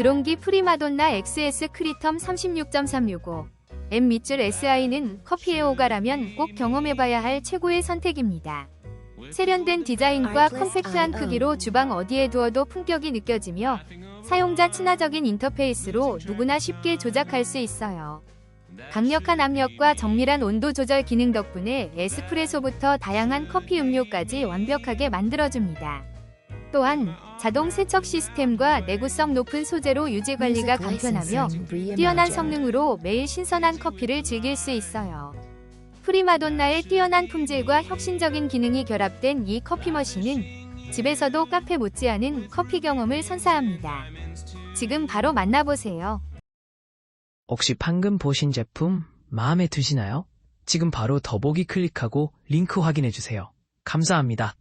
드론기 프리마돈나 XS 크리텀 36.365 M 밑줄 SI는 커피에 오가라면 꼭 경험해봐야 할 최고의 선택입니다. 세련된 디자인과 컴팩트한 크기로 주방 어디에 두어도 품격이 느껴지며 사용자 친화적인 인터페이스로 누구나 쉽게 조작할 수 있어요. 강력한 압력과 정밀한 온도 조절 기능 덕분에 에스프레소부터 다양한 커피 음료까지 완벽하게 만들어줍니다. 또한 자동 세척 시스템과 내구성 높은 소재로 유지 관리가 간편하며 뛰어난 성능으로 매일 신선한 커피를 즐길 수 있어요. 프리마돈나의 뛰어난 품질과 혁신적인 기능이 결합된 이 커피 머신은 집에서도 카페 못지않은 커피 경험을 선사합니다. 지금 바로 만나보세요. 혹시 방금 보신 제품 마음에 드시나요? 지금 바로 더보기 클릭하고 링크 확인해 주세요. 감사합니다.